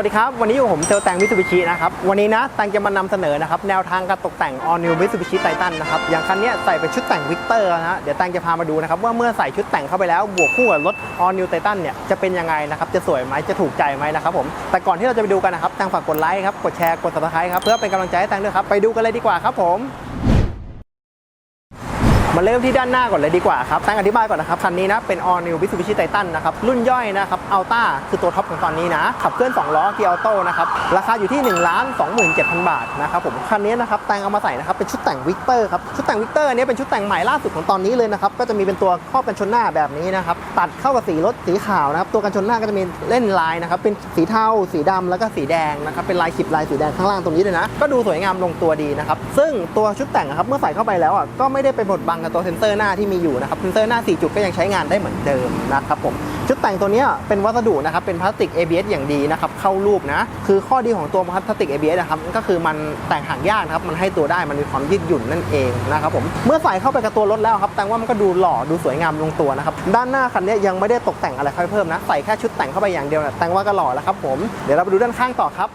วัสดีครับ วันนี้อยู่ผมเซลแตงมิตซูบิชินะครับ วันนี้นะแตงจะมานำเสนอนะครับ แนวทางการตกแต่ง All New Mitsubishi Titan นะครับ อย่างคันเนี้ยใส่เป็นชุดแต่งวิกเตอร์นะฮะเดี๋ยวแตงจะพามาดูนะครับ ว่าเมื่อใส่ชุดแต่งเข้าไปแล้วบวกคู่กับรถ All New Titan เนี่ยจะเป็นยังไงนะครับ จะสวยไหมจะถูกใจไหมนะครับผมแต่ก่อนที่เราจะไปดูกันนะครับแตงฝากกดไลค์ครับกดแชร์กด subscribe ครับเพื่อเป็นกำลังใจให้แตงด้วยครับไปดูกันเลยดีกว่าครับผม มาเริ่มที่ด้านหน้าก่อนเลยดีกว่าครับตั้งอธิบายก่อนนะครับ คันนี้นะ เป็น All New Mitsubishi Titan นะครับ รุ่นย่อยนะครับ Alta คือตัวท็อปของตอนนี้นะ ขับเคลื่อน 2 ล้อเกียร์ออโต้นะครับ ราคาอยู่ที่ 1 2 7 0 0 0 บาทนะครับผม คันนี้นะครับ แต่งเอามาใส่นะครับ เป็นชุดแต่งวิกเตอร์ครับ ชุดแต่งวิกเตอร์อันนี้เป็นชุดแต่งใหม่ล่าสุดของตอนนี้เลยนะครับ ก็จะมีเป็นตัวครอบกันชนหน้าแบบนี้นะครับ ตัดเข้ากับสีรถสีขาวนะครับ ตัวกันชนหน้าก็จะมีเล่นลายนะครับ เป็นสีเทา สีดำแล้วก็สีแดงนะครับ เป็นลายขีดลายสีแดงข้างล่างตรงนี้เลยนะ ก็ดูสวยงามลงตัวดีนะครับ ซึ่งตัวชุดแต่งครับ เมื่อใส่เข้าไปแล้วอะ ก็ไม่ได้ไปบดบังกับตัวเซนเซอร์หน้าที่มีอยู่นะครับเซนเซอร์หน้า 4 จุดก็ยังใช้งานได้เหมือนเดิมนะครับผมชุดแต่งตัวเนี้ยเป็นวัสดุนะครับเป็นพลาสติก ABS อย่างดีนะครับเข้ารูปนะคือข้อดีของตัวพลาสติก ABS นะครับก็คือมันแตกห่างยากนะครับมันให้ตัวได้มันมีความยืดหยุ่นนั่นเองนะครับผมเมื่อใส่เข้าไปกับตัวรถแล้วครับแต่ว่ามันก็ดูหล่อดูสวยงามลงตัวนะครับด้านหน้าคันนี้ยังไม่ได้ตกแต่งอะไรเพิ่มนะใส่แค่ชุดแต่งเข้าไปอย่างเดียวนะแต่งว่าก็หล่อแล้วครับผมเดี๋ยวเราไปดูด้านข้างต่อครับ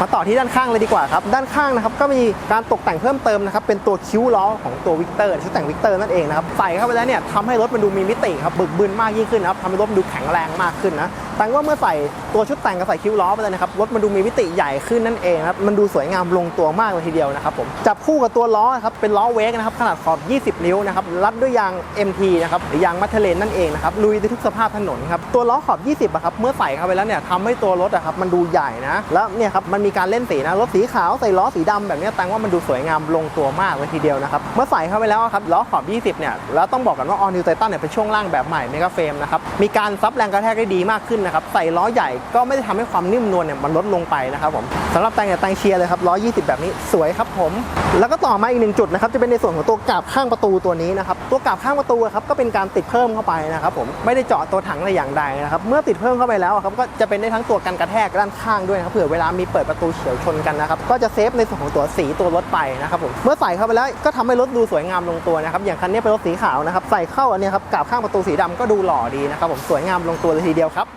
มาต่อที่ด้านข้างเลยดีกว่าครับ ด้านข้างนะครับก็มีการตกแต่งเพิ่มเติมนะครับเป็นตัวคิ้วล้อของตัววิกเตอร์ชุดแต่งวิกเตอร์นั่นเองนะครับใส่เข้าไปแล้วเนี่ยทำให้รถมันดูมีมิติครับบึกบึนมากยิ่งขึ้นนะครับทำให้รถดูแข็งแรงมากขึ้นนะ แต่ว่าเมื่อใส่ตัวชุดแต่งกับใส่คิ้วล้อไปเลยนะครับรถมันดูมีมิติใหญ่ขึ้นนั่นเองครับมันดูสวยงามลงตัวมากเลยทีเดียวนะครับผมจับคู่กับตัวล้อครับเป็นล้อเวกนะครับขนาดขอบ 20 นิ้วนะครับรัดด้วยยาง MT นะครับหรือยางมัทเทเลนนั่นเองนะครับลุยได้ทุกสภาพถนนครับตัวล้อขอบ 20อะครับเมื่อใส่เข้าไปแล้วเนี่ยทำให้ตัวรถอะครับมันดูใหญ่นะแล้วเนี่ยครับมันมีการเล่นสีนะรถสีขาวใส่ล้อสีดำแบบนี้แตงว่ามันดูสวยงามลงตัวมากเลยทีเดียวนะครับเมื่อใส่เข้าไปแล้วอะครับล้อขอบ 20 เนี่ยแล้วต้องบอกกันว่า All New Titan เนี่ยเป็นช่วงล่างแบบใหม่เมกาเฟรมนะครับมีการซับแรงกระแทกได้ดีมากขึ้นนะครับใส่ล้อใหญ่ก็ไม่ได้ทำให้ความนิ่มนวลเนี่ยมันลดลงไปนะครับผมสำหรับแตงเนี่ยแตงเชียร์เลยครับล้อ20 แบบนี้สวยครับผม แล้วก็ต่อมาอีกหนึ่งจุดนะครับจะเป็นในส่วนของตัวกาบข้างประตูตัวนี้นะครับตัวกาบข้างประตูครับก็เป็นการติดเพิ่มเข้าไปนะครับผมไม่ได้เจาะตัวถังแต่อย่างใดนะครับเมื่อติดเพิ่มเข้าไปแล้วครับก็จะเป็นได้ทั้งตัวกันกระแทกด้านข้างด้วยนะครับเผื่อเวลามีเปิดประตูเฉียวชนกันนะครับก็จะเซฟในส่วนของตัวสีตัวรถไปนะครับผมเมื่อใส่เข้าไปแล้วก็ทำให้รถดูสวยงามลงตัวนะครับอย่างคันนี้เป็นรถสีขาวนะครับใส่เข้าอันนี้ครับกาบข้างประตูสีดำก็ดูหล่อดีนะครับผมสวยงามลงตัวเลยทีเดียวครับ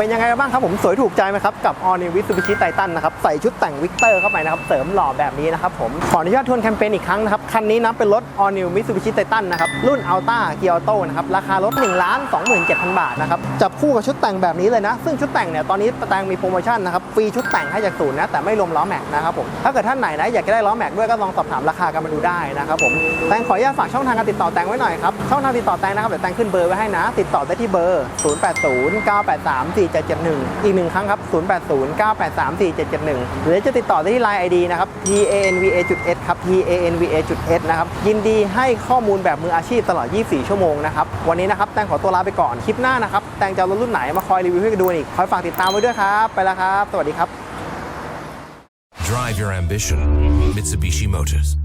เป็นยังไงบ้างครับผมสวยถูกใจไหมครับ กับ All New Mitsubishi Titan นะครับ ใส่ชุดแต่งวิกเตอร์เข้าไปนะครับ เสริมหล่อแบบนี้นะครับผม ขออนุญาตทวนแคมเปญอีกครั้งนะครับ คันนี้นะเป็นรถ All New Mitsubishi Titan นะครับ รุ่น Alta Gear Auto นะครับ ราคารถ1 2 7 0 0 0 บาทนะครับ จับคู่กับชุดแต่งแบบนี้เลยนะ ซึ่งชุดแต่งเนี่ยตอนนี้แต่งมีโปรโมชั่นนะครับฟรีชุดแต่งให้จากศูนย์นะแต่ไม่รวมล้อแม็กนะครับผมถ้าเกิดท่านไหนนะอยากจะได้ล้อแม็กด้วยก็ลองสอบถามราคากันมาดูได้นะครับผมแตงขออนุญาตฝากช่องทางการติดต่อแตงไว้หน่อยครับช่องทางติดต่อแตงนะครับเดี๋ยวแตงขึ้นเบอร์ไว้ให้นะ ติดต่อได้ที่เบอร์4771 อีกหนึ่งครั้งครับ 0809834771 หรือจะติดต่อได้ที่ Line ID นะครับ tanva.s ครับ tanva.s นะครับ ยินดีให้ข้อมูลแบบมืออาชีพตลอด 24 ชั่วโมงนะครับ วันนี้นะครับแตงขอตัวลาไปก่อน คลิปหน้านะครับ แตงจะเอารถรุ่นไหนมาคอยรีวิวให้ดูอีก คอยฝากติดตามไว้ด้วยครับ ไปแล้วครับ สวัสดีครับ Drive your ambition. Mitsubishi Motors.